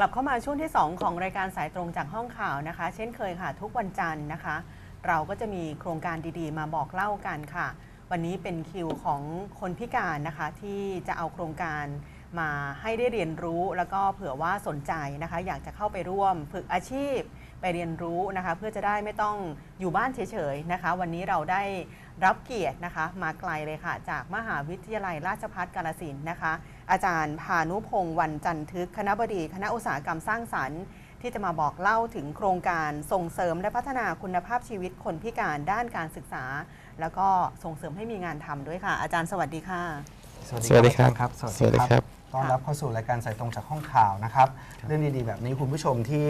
ลับเข้ามาช่วงที่ 2 ของรายการสายตรงจากห้องข่าวนะคะ เช่นเคยค่ะ ทุกวันจันทร์นะคะ เราก็จะมีโครงการดีๆ มาบอกเล่ากันค่ะ วันนี้เป็นคิวของคนพิการนะคะ ที่จะเอาโครงการมาให้ได้เรียนรู้ แล้วก็เผื่อว่าสนใจนะคะ อยากจะเข้าไปร่วมฝึกอาชีพไปเรียนรู้นะคะ เพื่อจะได้ไม่ต้องอยู่บ้านเฉยๆนะคะ วันนี้เราได้รับเกียรตินะคะ มาไกลเลยค่ะ จากมหาวิทยาลัยราชภัฏกาฬสินนะคะ อาจารย์พานุพงศ์วันจันทึก คณะบดีคณะอุตสาหกรรมสร้างสรรค์ ที่จะมาบอกเล่าถึงโครงการส่งเสริมและพัฒนาคุณภาพชีวิตคนพิการด้านการศึกษา แล้วก็ส่งเสริมให้มีงานทำด้วยค่ะ อาจารย์สวัสดีค่ะสวัสดีครับครับ สวัสดีครับต้อนรับเข้าสู่รายการสายตรงจากห้องข่าวนะครับ เรื่องดีๆ แบบนี้คุณผู้ชมที่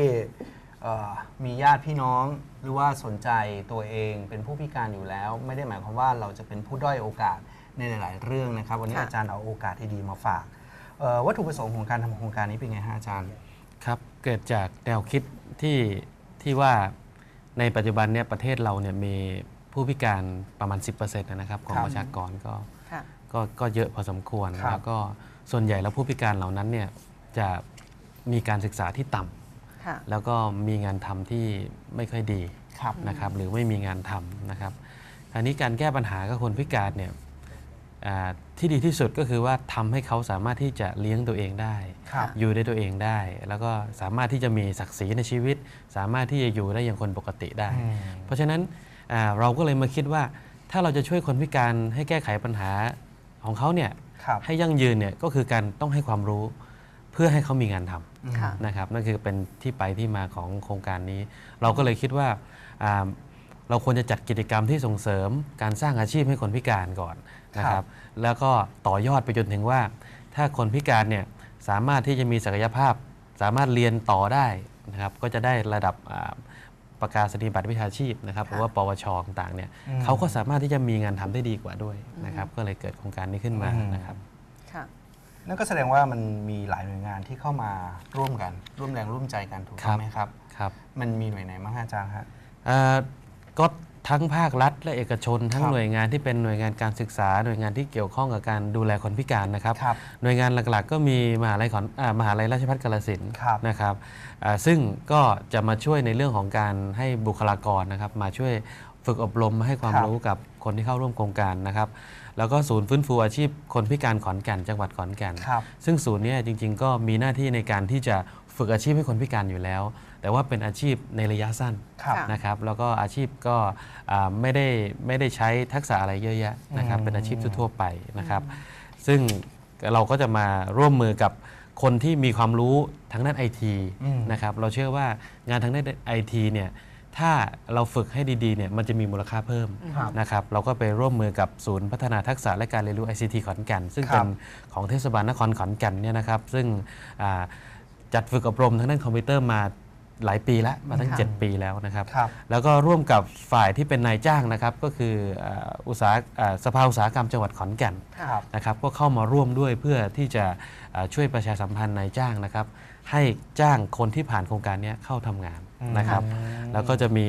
เอ่อมีญาติพี่น้องหรือว่าสนใจตัวเองเป็นผู้พิการอยู่แล้ว ไม่ได้หมายความว่าเราจะเป็นผู้ด้อยโอกาสในหลาย ๆ เรื่องนะครับ วันนี้ค่ะอาจารย์เอาโอกาสที่ดีมาฝากเอ่อ วัตถุประสงค์ของการทำโครงการนี้เป็นไงฮะอาจารย์ ครับเกิดจากแนวคิดที่ที่ว่าในปัจจุบันเนี่ยประเทศเราเนี่ยมีผู้พิการประมาณ 10%นะครับของครับ ประชากรก็ค่ะก็ก็เยอะพอสมควรครับ แล้วก็ส่วนใหญ่แล้วผู้พิการเหล่านั้นเนี่ยจะมีการศึกษาที่ต่ำค่ะ แล้วก็มีงานทำที่ไม่ค่อยดี ครับ นะครับหรือไม่มีงานทำนะครับอันนี้การแก้ปัญหากับคนพิการเนี่ยอ่า ที่ดีที่สุดก็คือว่าทำให้เขาสามารถที่จะเลี้ยงตัวเองได้ครับอยู่ได้ตัวเองได้ แล้วก็สามารถที่จะมีศักดิ์ศรีในชีวิต สามารถที่จะอยู่ได้อย่างคนปกติได้อืมเพราะฉะนั้นอ่าเราก็เลยมาคิดว่า ถ้าเราจะช่วยคนพิการให้แก้ไขปัญหาของเขาเนี่ยครับให้ยั่งยืนเนี่ยก็คือการต้องให้ความรู้เพื่อให้เขามีงานทำอืมค่ะนะครับนั่นคือเป็นที่ไปที่มาของโครงการนี้ เราก็เลยคิดว่าอ่า เราควรจะจัดกิจกรรมที่ส่งเสริมการสร้างอาชีพให้คนพิการก่อนนะคครัรับบแล้วก็ต่อยอดไปจนถึงว่า ถ้าคนพิการเนี่ยสามารถที่จะมีศักยภาพ สามารถเรียนต่อได้นะครับ ก็จะได้ระดับอ่าประกาศนียบัตรวิชาชีพนะครับหรือว่าปวชต่างๆเนี่ยอืมเขาก็สามารถที่จะมีงานทำได้ดีกว่าด้วยนะครับ ก็เลยเกิดโครงการนี้ขึ้นมาอืมนะครับค่ะนั่นก็แสดงว่ามันมีหลายหน่วยงานที่เข้ามาร่วมกัน ร่วมแรงร่วมใจกันถูกต้องไหมครับครับ มันมีหน่วยไหนบ้างฮะอาจารย์ฮะอ่า ก็ทั้งภาครัฐ และเอกชน ทั้งครับหน่วยงานที่เป็นหน่วยงานการศึกษา หน่วยงานที่เกี่ยวข้องกับการดูแลคนพิการนะครับครับหน่วยงานหลักๆ ก็มีมหาลัยขอนอ่ามหาลัยราชภัฏกาฬสินธุ์ครับนะครับอ่าซึ่งก็จะมาช่วยในเรื่องของการให้บุคลากรนะครับ มาช่วยฝึกอบรมให้ความครับรู้กับคนที่เข้าร่วมโครงการนะครับ แล้วก็ศูนย์ฟื้นฟูอาชีพคนพิการขอนแก่นจังหวัดขอนแก่นครับซึ่งศูนย์เนี้จริง ๆ ก็มีหน้าที่ในการที่จะฝึกอาชีพให้คนพิการอยู่แล้ว แต่ว่าเป็นอาชีพในระยะสั้นครับค่ะนะครับแล้วก็อาชีพก็อ่าไม่ได้ไม่ได้ใช้ทักษะอะไรเยอะแยะนะครับอืมเป็นอาชีพทั่วๆไปนะครับซึ่งเราก็จะมาร่วมมือกับคนที่มีความรู้ทางด้านไอทีอืมนะครับเราเชื่อว่างานทางด้านไอทีเนี่ยถ้าเราฝึกให้ดีๆเนี่ยมันจะมีมูลค่าเพิ่มครับนะครับเราก็ไปร่วมมือกับศูนย์พัฒนาทักษะและการเรียนรู้ ICT ขอนแก่น ซึ่งครัเป็บนของเทศบาลนครขอนแก่นเนี่ยนะครับซึ่งอ่าจัดฝึกอบรมทางด้านคอมพิวเตอร์มา หลายปีแล้วมาตั้งค่ะ7ปีแล้วนะครับครับ แล้วก็ร่วมกับฝ่ายที่เป็นนายจ้างนะครับ ก็คืออ่าอุตสาหอ่าสภาอุตสาหกรรมจังหวัดขอนแก่นค่ะครับนะครับ ก็เข้ามาร่วมด้วยเพื่อที่จะอ่าช่วยประชาสัมพันธ์นายจ้างนะครับ ให้จ้างคนที่ผ่านโครงการเนี้เข้าทำงานนะครับอืมแล้วก็จะมี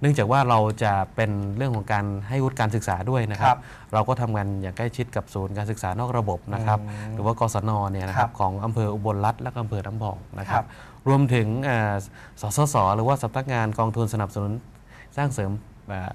เนื่องจากว่าเราจะเป็นเรื่องของการให้วุฒิการศึกษาด้วยนะคครัรับบเราก็ทำงานอย่างใกล้ชิดกับศูนย์การศึกษานอกระบบนะครับอืมหรือว่ากศนเนี่ยนะครัครับบของอำเภออุบลรัฐและก็อำเภอน้ำพองนะคครัรับบ รวมถึงเอ่อสสส หรือว่าสำนักงานกองทุนสนับสนุนสร้างเสริมเอ่อ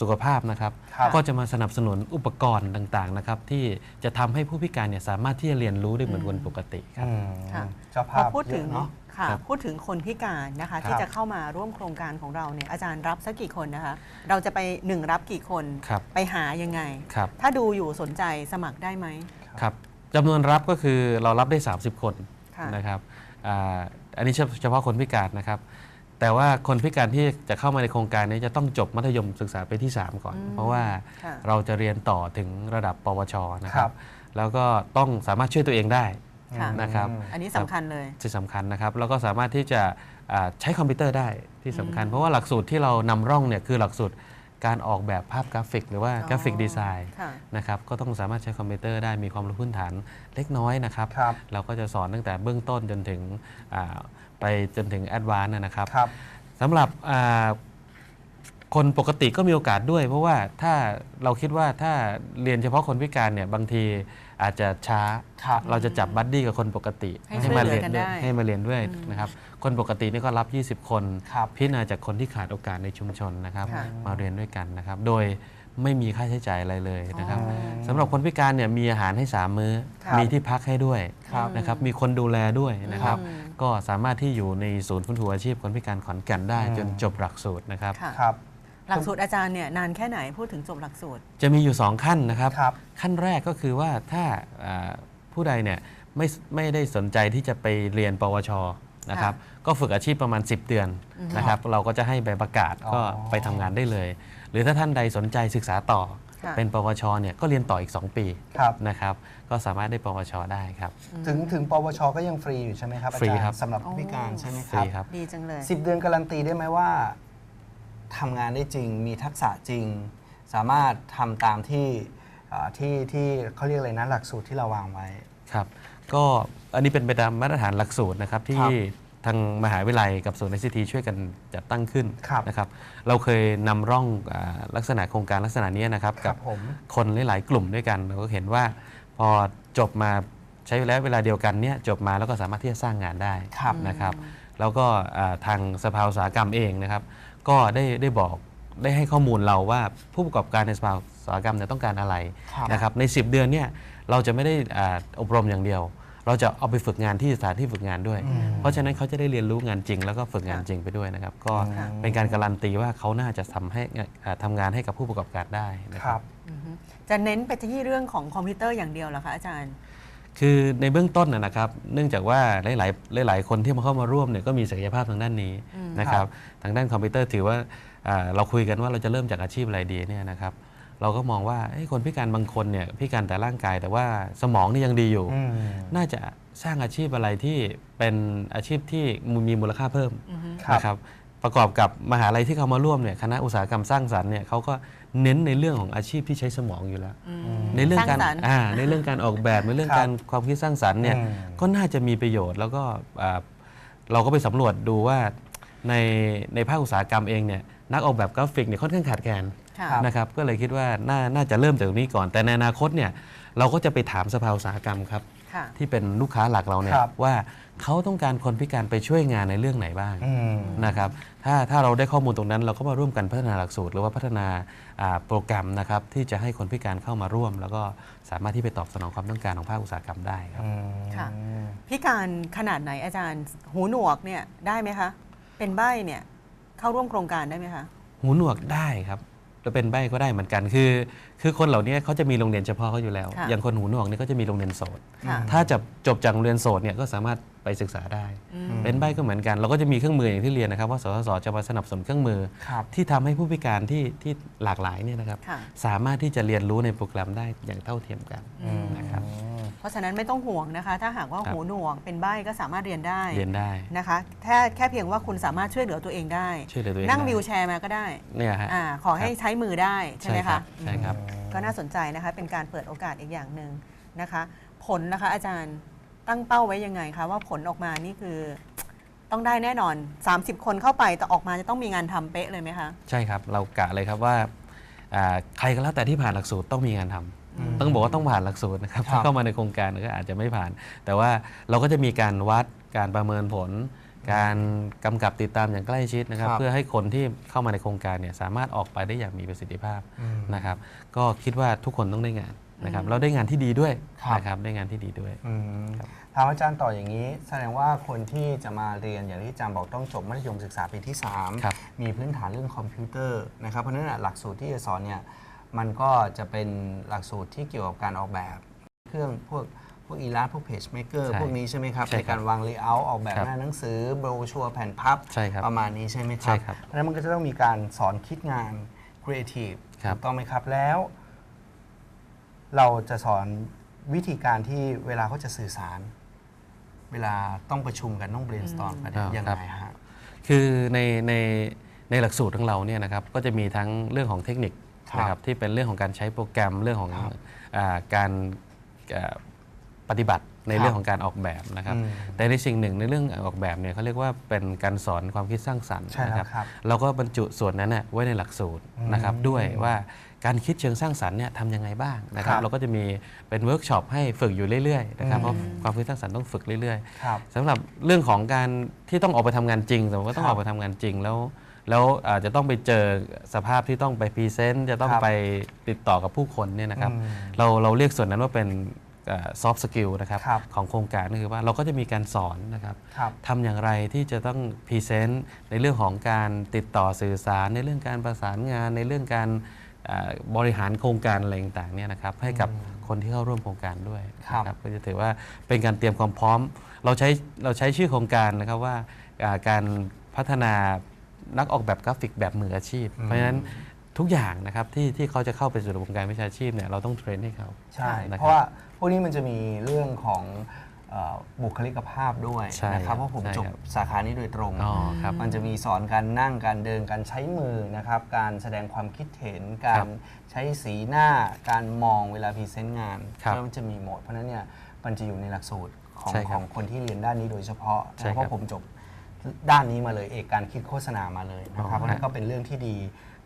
สุขภาพนะครับครับก็จะมาสนับสนุนอุปกรณ์ต่างๆนะครับที่จะทำให้ผู้พิการเนี่ยสามารถที่จะเรียนรู้ได้เหมือนคนปกติครับอืมค่ะเจ้าพภาอพพูดถึงเยอะเนาะค่ะครับพูดถึงคนพิการนะคะที่ครับจะเข้ามาร่วมโครงการของเราเนี่ยอาจารย์รับสักกี่คนนะคะเราจะไปหนึ่งรับกี่คนครับไปหายังไงครับถ้าดูอยู่สนใจสมัครได้ไหมครับจำนวนรับก็คือเรารับได้ 30 คนค่ะนะครับ อาอันนี้เฉเฉพาะคนพิการนะครับ แต่ว่าคนพิการที่จะเข้ามาในโครงการนี้จะต้องจบมัธยมศึกษาปีที่ 3 ก่อนอืมเพราะว่าค่ะเราจะเรียนต่อถึงระดับปวชนะคครัรับบแล้วก็ต้องสามารถช่วยตัวเองได้ค่ะนะครับ อันนี้สำคัญเลยที่สำคัญนะครับ แล้วก็สามารถที่จะอ่าใช้คอมพิวเตอร์ได้ที่สำคัญอืมเพราะว่าหลักสูตรที่เรานำร่องเนี่ยคือหลักสูตร การออกแบบภาพกราฟิก หรือว่าอ๋อกราฟิกดีไซน์ค่ะนะครับก็ต้องสามารถใช้คอมพิวเตอร์ได้มีความรู้พื้นฐานเล็กน้อยนะครับครับเราก็จะสอนตั้งแต่เบื้องต้นจนถึงอ่าไปจนถึงแอดวานซ์นะครับครับสำหรับอ่าคนปกติก็มีโอกาสด้วย เพราะว่าถ้าเราคิดว่าถ้าเรียนเฉพาะคนพิการเนี่ยบางที อาจจะช้าครับเราจะจับบัดดี้กับคนปกติให้ช่วยมาเหลืเรีอยนกันด้วยได้ให้มาเรียนด้วยนะครับคนปกตินี่ก็รับ 20 คนครับพิจารณาจากคนที่ขาดโอกาสในชุมชนนะครับค่ะมาเรียนด้วยกันนะครับ โดยไม่มีค่าใช้จ่ายอะไรเลยนะครับอ๋อสำหรับคนพิการเนี่ยมีอาหารให้3มื้อครับมีที่พักให้ด้วยครับนะครับมีคนดูแลด้วยนะครับอืมก็สามารถที่อยู่ในศูนย์ฟื้นฟูอาชีพคนพิการขอนแก่นได้อืมจนจบหลักสูตรนะครับค่ะครับ หลักสูตรอาจารย์เนี่ยนานแค่ไหนพูดถึงจบหลักสูตร จะมีอยู่ 2 ขั้นนะครับ ครับขั้นแรกก็คือว่าถ้าอ่าผู้ใดเนี่ยไม่ไม่ได้สนใจที่จะไปเรียนปวชนะครับก็ฝึกอาชีพประมาณ 10 เดือนนะครับ เราก็จะให้ใบประกาศอ๋อก็ไปทำงานได้เลย หรือถ้าท่านใดสนใจศึกษาต่อค่ะเป็นปวชเนี่ยก็เรียนต่ออีก 2 ปีครับนะครับก็สามารถได้ปวชได้ครับ ถึงถึงปวชก็ยังฟรีอยู่ใช่ไหมครับอาฟรีจารย์ครับสำหรับผู้พิการใช่ไหมคฟรัรีบครับดีจังเลยสิบเดือนการันตีได้ไหมว่า ทำงานได้จริง มีทักษะจริง สามารถทำตามที่อ่าที่ที่เขาเรียกอะไรนะหลักสูตรที่เราวางไว้ครับ ก็อันนี้เป็นไปตามมาตรฐานหลักสูตรนะครับที่ครับทางมหาวิทยาลัยกับศูนย์ไอซีทีช่วยกันจัดตั้งขึ้นครับนะครับ เราเคยนำร่องอาลักษณะโครงการลักษณะนี้นะครับครักับผมคนหลาย ๆ กลุ่มด้วยกัน เราก็เห็นว่าพอจบมาใช้ระยะเวลาเดียวกันเนี่ยจบมาแล้วก็สามารถที่จะสร้างงานได้ครับนะครับ แล้วก็อ่าทางสภาอุตสาหกรรมเองนะครับ ก็ได้ได้บอกได้ให้ข้อมูลเราว่าผู้ประกอบการในสภาอุตสาหกรรมเนี่ยต้องการอะไรครับ นะครับใน 10 เดือนเนี่ยเราจะไม่ได้อ่าอบรมอย่างเดียว เราจะเอาไปฝึกงานที่สถานที่ฝึกงานด้วยอืมเพราะฉะนั้นเขาจะได้เรียนรู้งานจริง แล้วก็ฝึกงานจริงไปด้วยนะครับก็ค่ะเป็นการการันตีว่าเขาน่าจะทำให้อ่าทำงานให้กับผู้ประกอบการได้นะคครัรับบอือฮึจะเน้นไปที่เรื่องของคอมพิวเตอร์อย่างเดียวเหรอคะอาจารย์ คือในเบื้องต้นนะนะครับ เนื่องจากว่าหลาย ๆ หลาย ๆ คนที่มาเข้ามาร่วมเนี่ยก็มีศักยภาพทางด้านนี้นะครับ ทางด้านคอมพิวเตอร์ถือว่าอ่าเราคุยกันว่าเราจะเริ่มจากอาชีพอะไรดีเนี่ยนะครับเราก็มองว่าเอ้ยคนพิการบางคนเนี่ยพิการแต่ร่างกายแต่ว่าสมองนี่ยังดีอยู่อืมน่าจะสร้างอาชีพอะไรที่เป็นอาชีพที่มีมูลค่าเพิ่มครับนะครับ ประกอบกับมหาลัยที่เขามาร่วมเนี่ยคณะอุตสาหกรรมสร้างสรรค์เนี่ยเขาก็เน้นในเรื่องของอาชีพที่ใช้สมองอยู่แล้ว ในเรื่องการสร้างสรรค์ อ่าในเรื่องการออกแบบในเรื่องครับการความคิดสร้างสรรค์เนี่ยอืม ก็น่าจะมีประโยชน์ แล้วก็อ่าเราก็ไปสำรวจดูว่าในในภาคอุตสาหกรรมเองเนี่ยนักออกแบบกราฟิกเนี่ยค่อนข้างขาดแคลน ค่ะ ครับ นะครับก็เลยคิดว่าน่าน่าจะเริ่มจากตรงนี้ก่อน แต่ในอนาคตเนี่ยเราก็จะไปถามสภาอุตสาหกรรมครับ ค่ะ ที่เป็นลูกค้าหลักเราเนี่ยครับว่า เขาต้องการคนพิการไปช่วยงานในเรื่องไหนบ้างอืมนะครับถ้าถ้าเราได้ข้อมูลตรงนั้น เราก็มาร่วมกันพัฒนาหลักสูตร หรือว่าพัฒนาอ่าโปรแกรมนะครับที่จะให้คนพิการเข้ามาร่วม แล้วก็สามารถที่ไปตอบสนองความต้องการของภาคอุตสาหกรรมได้ครับค่ะพิการขนาดไหนอาจารย์ หูหนวกเนี่ยได้ไหมคะเป็นใบ้เนี่ยเข้าร่วมโครงการได้ไหมคะหูหนวกได้ครับ แล้วเป็นใบก็ได้เหมือนกันคือ คือคนเหล่านี้เขาจะมีโรงเรียนเฉพาะเขาอยู่แล้ว ค่ะอย่างคนหูหนวกเนี่ยก็จะมีโรงเรียนโสดค่ะ ถ้าจะจบจากโรงเรียนโสดเนี่ยก็สามารถไปศึกษาได้เป็นใบก็เหมือนกัน เราก็จะมีเครื่องมืออย่างที่เรียนนะครับว่าสสสจะมาสนับสนุนเครื่องมือ ครับ ที่ทำให้ผู้พิการที่ที่หลากหลายเนี่ยนะครับ ค่ะ สามารถที่จะเรียนรู้ในโปรแกรมได้อย่างเท่าเทียมกันนะครับ เพราะฉะนั้นไม่ต้องห่วงนะคะ ถ้าหากว่าครับหูหนวกเป็นใบ้ก็สามารถเรียนได้เรียนได้นะคะแค่แค่เพียงว่าคุณสามารถช่วยเหลือตัวเองได้ ช่วยเหลือตัวเองนั่งได้วิวแชร์มาก็ได้เนี่ยฮะอ่าขอให้ใช้มือได้ใช่ไหมครัคะบใช่ครับก็น่าสนใจนะคะเป็นการเปิดโอกาสอีกอย่างหนึ่งนะคะ ผลนะคะอาจารย์ตั้งเป้าไว้ยังไงคะว่าผลออกมานี่คือต้องได้แน่นอน 30 คนเข้าไปแต่ออกมาจะต้องมีงานทำเป๊ะเลยไหมคะ ใช่ครับ เรากะเลยครับว่าอ่าใครก็แล้วแต่ที่ผ่านหลักสูตรต้องมีงานทำ ต้องบอกว่าต้องผ่านหลักสูตรนะครับครับถ้าเข้ามาในโครงการก็อาจจะไม่ผ่าน แต่ว่าเราก็จะมีการวัดการประเมินผล การกำกับติดตามอย่างใกล้ชิดนะครับครับ เพื่อให้คนที่เข้ามาในโครงการเนี่ยสามารถออกไปได้อย่างมีประสิทธิภาพนะครับ ก็คิดว่าทุกคนต้องได้งานนะครับเราได้งานที่ดีด้วยครับนะครับได้งานที่ดีด้วยอืมถามอาจารย์ต่ออย่างนี้ แสดงว่าคนที่จะมาเรียนอย่างที่อาจารย์บอกต้องจบมัธยมศึกษาปีที่ครับ3มีพื้นฐานเรื่องคอมพิวเตอร์นะครับเพราะฉะนั้นนะหลักสูตรที่จะสอนเนี่ย มันก็จะเป็นหลักสูตรที่เกี่ยวกับการออกแบบ เครื่องพวกพวกอีลาพวกเพจเม k เกอร์ใช่พวกนี้ใช่ไหมครับ ใช่ในครักาบรวางเลเยอร์ออกแบบครับหน้าหนังสือโบรชัวร์แผ่นพับ ใช่ครับประมาณนี้ใช่ไหมคใช่รับครับเพราะฉะนั้นมันก็จะต้องมีการสอนคิดงานครีเอทีฟครับ ถูกต้องไหมครับแล้ว เราจะสอนวิธีการที่เวลาเขาจะสื่อสาร เวลาต้องประชุมกันต้อง brainstorm กันอ่ายัยังครับไงฮะ คือในในในหลักสูตรของเราเนี่ยนะครับก็จะมีทั้งเรื่องของเทคนิคครับ นะครับที่เป็นเรื่องของการใช้โปรแกรมเรื่องของครับอาการอ่าปฏิบัติในครับเรื่องของการออกแบบนะครับอืมแต่ในสิ่งหนึ่งในเรื่องออกแบบเนี่ยเขาเรียกว่าเป็นการสอนความคิดสร้างสรรค์ใช่แล้วนะครับครับ เราก็บรรจุส่วนนั้นน่ะไว้ในหลักสูตรนะครับอืมด้วยว่าการคิดเชิงสร้างสรรค์เนี่ยทำยังไงบ้างนะครับครับ เราก็จะมีเป็นเวิร์กช็อปให้ฝึกอยู่เรื่อยๆนะครับอืมเพราะความคิดสร้างสรรค์ต้องฝึกเรื่อยๆครับสำหรับเรื่องของการที่ต้องออกไปทำงานจริงสมมติว่าต้องครัอบอกไปทำงานจริงแล้ว แล้วอาจจะต้องไปเจอสภาพที่ต้องไปพรีเซนต์จะต้องครับไปติดต่อกับผู้คนเนี่ยนะครับอืมเราเราเรียกส่วนนั้นว่าเป็นซอฟต์สกิลนะครับครับของโครงการก็คือว่าเราก็จะมีการสอนนะครับครับทำอย่างไรที่จะต้องพรีเซนต์ในเรื่องของการติดต่อสื่อสาร ในเรื่องการประสานงาน ในเรื่องการเอ่อบริหารโครงการอะไรต่างๆเนี่ยนะครับให้กับคนที่เข้าร่วมโครงการด้วยครับนะก็จะถือว่าเป็นการเตรียมความพร้อม เราใช้เราใช้ชื่อโครงการนะครับว่าอ่าการพัฒนา นักออกแบบกราฟิกแบบมืออาชีพ เพราะฉะนั้นทุกอย่างนะครับที่ที่เขาจะเข้าไปสู่วงการวิชาชีพเนี่ยเราต้องเทรนให้เขาใช่นะครับเพราะว่าพวกนี้มันจะมีเรื่องของเอ่อบุคลิกภาพด้วยใช่นะครับครับเพราะผมใช่จบครับสาขานี้โดยตรง อ๋อครับมันจะมีสอนการนั่งการเดินการใช้มือนะครับ การแสดงความคิดเห็น กาครัรบใช้สีหน้า การมองเวลาพรีเซนต์งานครับแล้วมันจะมีหมด เพราะฉะนั้นเนี่ยมันจะอยู่ในหลักสูตรของใช่ขครับองคนที่เรียนด้านนี้โดยเฉพาะใช่นะเพครับราะผมจบ ด้านนี้มาเลยเอกการคิดโฆษณามาเลยนะครับอ๋อเพราะฉะนั้นก็เป็นเรื่องที่ดี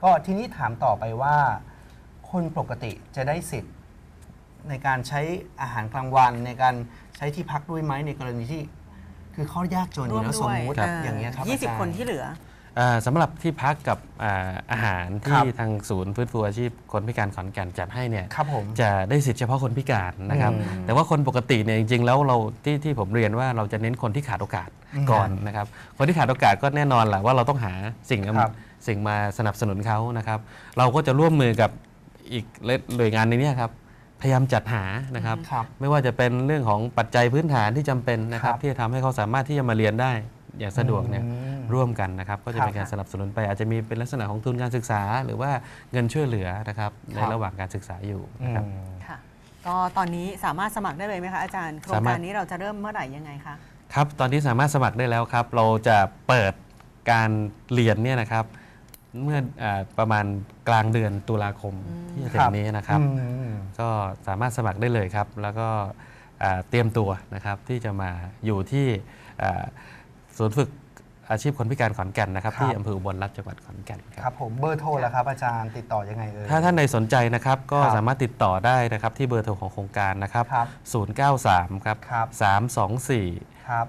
ก็ทีนี้ถามต่อไปว่า คนปกติจะได้สิทธิ์ในการใช้อาหารกลางวัน ในการใช้ที่พักด้วยไหมในกรณีที่ คือเขายากจนอร่วยู่มแล้วสด้มวยมุติเอย่างเงี้ยครับยี่สิบอาจารย์คนที่เหลือ อ่าสำหรับที่พักกับอ่าอาหารครัที่บทางศูนย์ฟื้นฟูอาชีพคนพิการขอนแก่นจัดให้เนี่ยครับผมจะได้สิทธิ์เฉพาะคนพิการนะครับอืมแต่ว่าคนปกติเนี่ยจริงๆ แล้วเราที่ที่ผมเรียนว่าเราจะเน้นคนที่ขาดโอกาสอืมก่อนนะครับ คนที่ขาดโอกาสก็แน่นอนแหละว่าเราต้องหาสิ่งครับ สิ่งมาสนับสนุนเขานะครับ เราก็จะร่วมมือกับอีกหน่วยงานในเนี้ครับพยายามจัดหานะครับ ครับ ไม่ว่าจะเป็นเรื่องของปัจจัยพื้นฐานที่จำเป็นนะครับ ครับ ที่จะทำให้เขาสามารถที่จะมาเรียนได้อย่างสะดวกเนี่ย อืม ร่วมกันนะครับ ก็จะเป็นครับการสนับสนุนไป อาจจะมีเป็นลักษณะของทุนการศึกษา หรือว่าเงินช่วยเหลือนะครับในครับระหว่างการศึกษาอยู่อืนะครับมค่ะก็ตอนนี้สามารถสมัครได้เลยไหมคะอาจารย์ โครงสามารการถนี้เราจะเริ่มเมื่อไหร่ยังไงคะครับตอนนี้สามารถสมัครได้แล้วครับ เราจะเปิดการเรียนเนี่ยนะครับเมื่ออาประมาณกลางเดือนตุลาคมที่จะถึครังบนี้นะครับอืมก็สามารถสมัครได้เลยครับ แล้วก็อ่าเตรียมตัวนะครับที่จะมาอยู่ที่อ่าศูนย์ฝึก อาชีพคนพิการขอนแก่นนะครับ ครับ ที่อำเภออุบลรัฐจังหวัดขอนแก่นคครับรับผมเบอร์โทรแล้วครับอาจารย์ติดต่อยังไงเอ่ย ถ้าท่านใดสนใจนะครับก็ครับสามารถติดต่อได้นะครับที่เบอร์โทรของโครงการนะครับ ครับ093 ครับ ครับ 324 ครับ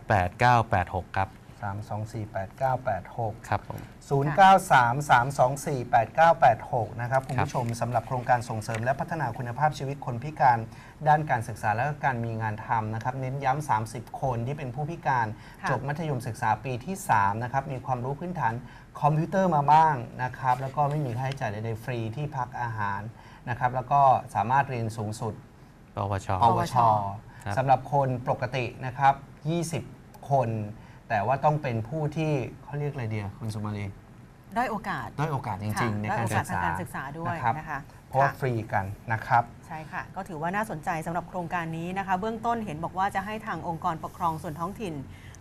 8986 ครับ3 2 4 8 9 8 6 ครับผม 0933248986 นะครับคุณครับผู้ชมสำหรับโครงการส่งเสริมและพัฒนาคุณภาพชีวิตคนพิการ ด้านการศึกษาและการมีงานทำนะครับเน้นย้ำ 30 คนที่เป็นผู้พิการค่ะจบมัธยมศึกษาปีที่3นะครับมีความรู้พื้นฐานคอมพิวเตอร์มาบ้างนะครับแล้วก็ไม่มีค่าใช้จ่ายใดๆฟรีที่พักอาหารนะครับแล้วก็สามารถเรียนสูงสุด ปวช ปวช ครับ สำหรับคนปกตินะครับ 20 คน แต่ว่าต้องเป็นผู้ที่เขาเรียกอะไรเดียคุณสุมาลีได้โอกาสด้อยโอกาสจค่ะริง ๆ ในได้การโอศึกาสกทางษาการศึกษาด้วยนะครับนะคะเพราะว่าค่ะ ฟรีกันนะครับ ใช่ค่ะ ก็ถือว่าน่าสนใจสำหรับโครงการนี้นะคะ เบื้องต้นเห็นบอกว่าจะให้ทางองค์กรปกครองส่วนท้องถิ่น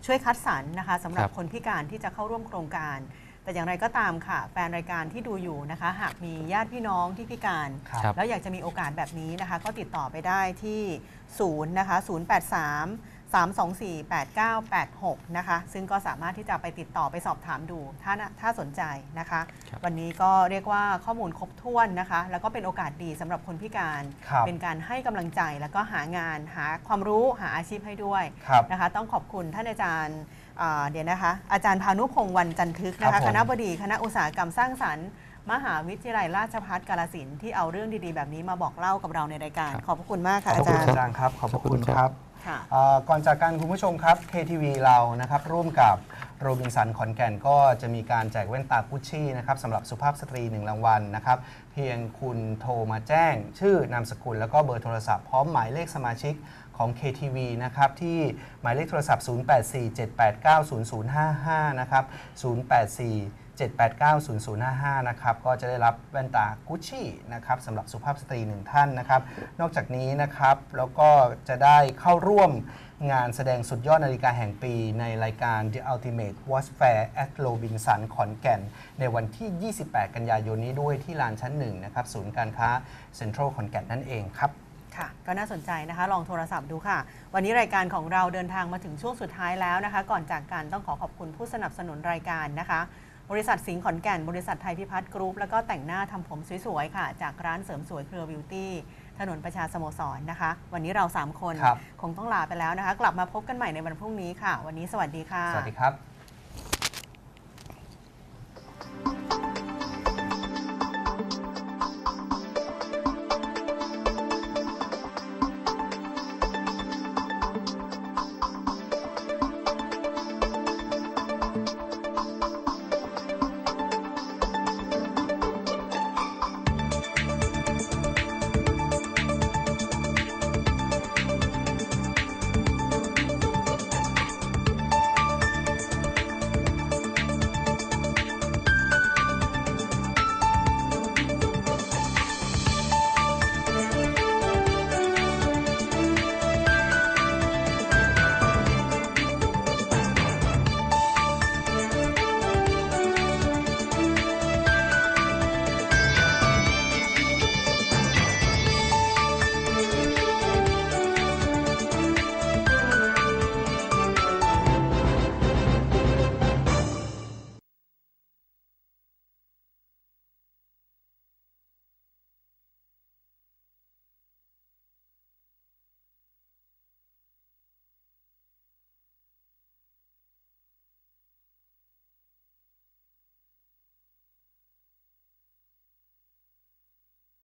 ช่วยคัดสรรนะคะสำหรับครับคนพิการที่จะเข้าร่วมโครงการ แต่อย่างไรก็ตามค่ะ แฟนรายการที่ดูอยู่นะคะ หากมีญาติพี่น้องที่พิการครับครับแล้วอยากจะมีโอกาสแบบนี้นะคะ ก็ติดต่อไปได้ที่ศูนย์นะคะ083 324 8986 นะคะ ซึ่งก็สามารถที่จะไปติดต่อไปสอบถามดู ถ้าน่ะถ้าสนใจนะคะครับวันนี้ก็เรียกว่าข้อมูลครบถ้วนนะคะ แล้วก็เป็นโอกาสดีสำหรับคนพิการครับเป็นการให้กำลังใจแล้วก็หางานหาความรู้หาอาชีพให้ด้วยครับนะคะ ต้องขอบคุณท่านอาจารย์อ่าเดี๋ยวนะคะ อาจารย์พานุพงศ์วันจันทึกนะครัคะบผมคณะบดีคณะอุตสาหกรรมสร้างสรรค์ มหาวิทยาลัยราชภัฏกาลสินธุ์ที่เอาเรื่องดีๆ แบบนี้มาบอกเล่ากับเราในรายการครับขอบพระคุณมากขค่ะอบอาพระจาคุณรย์ อาจารย์ครับ ขอบพระคุณขอบคุณคครัรับบค่ะเอ่อก่อนจากกันคุณผู้ชมครับ KTV เรานะครับร่วมกับโรบินสันขอนแก่นก็จะมีการแจกแว่นตากุชชี่นะครับสำหรับสุภาพสตรีหนึ่งรางวัลนะครับ เพียงคุณโทรมาแจ้ง ชื่อนามสกุล แล้วก็เบอร์โทรศัพท์พร้อมหมายเลขสมาชิกของ KTV นะครับ ที่หมายเลขโทรศัพท์ 0847890055 นะครับ 084 7890055 นะครับ ก็จะได้รับแว่นตากุชชี่นะครับสำหรับสุภาพสตรีหนึ่งท่านนะครับ นอกจากนี้นะครับ แล้วก็จะได้เข้าร่วมงานแสดงสุดยอดนาฬิกาแห่งปีในรายการ The Ultimate Watch Fair at Robinson ขอนแก่น ในวันที่ 28 กันยายนนี้ด้วยที่ลานชั้นหนึ่งนะครับศูนย์การค้าเซ็นทรัลขอนแก่นนั่นเองครับค่ะก็น่าสนใจนะคะ ลองโทรศัพท์ดูค่ะ วันนี้รายการของเราเดินทางมาถึงช่วงสุดท้ายแล้วนะคะ ก่อนจากกันต้องขอขอบคุณผู้สนับสนุนรายการนะคะ บริษัทสิงห์ขอนแก่น บริษัทไทยพิพัฒน์กรุ๊ป แล้วก็แต่งหน้าทำผมสวยๆ ค่ะ จากร้านเสริมสวยเครือบิวตี้ถนนประชาสโมสรนะคะ วันนี้เราสามคนครับคงต้องลาไปแล้วนะคะ กลับมาพบกันใหม่ในวันพรุ่งนี้ค่ะ วันนี้สวัสดีค่ะ สวัสดีครับ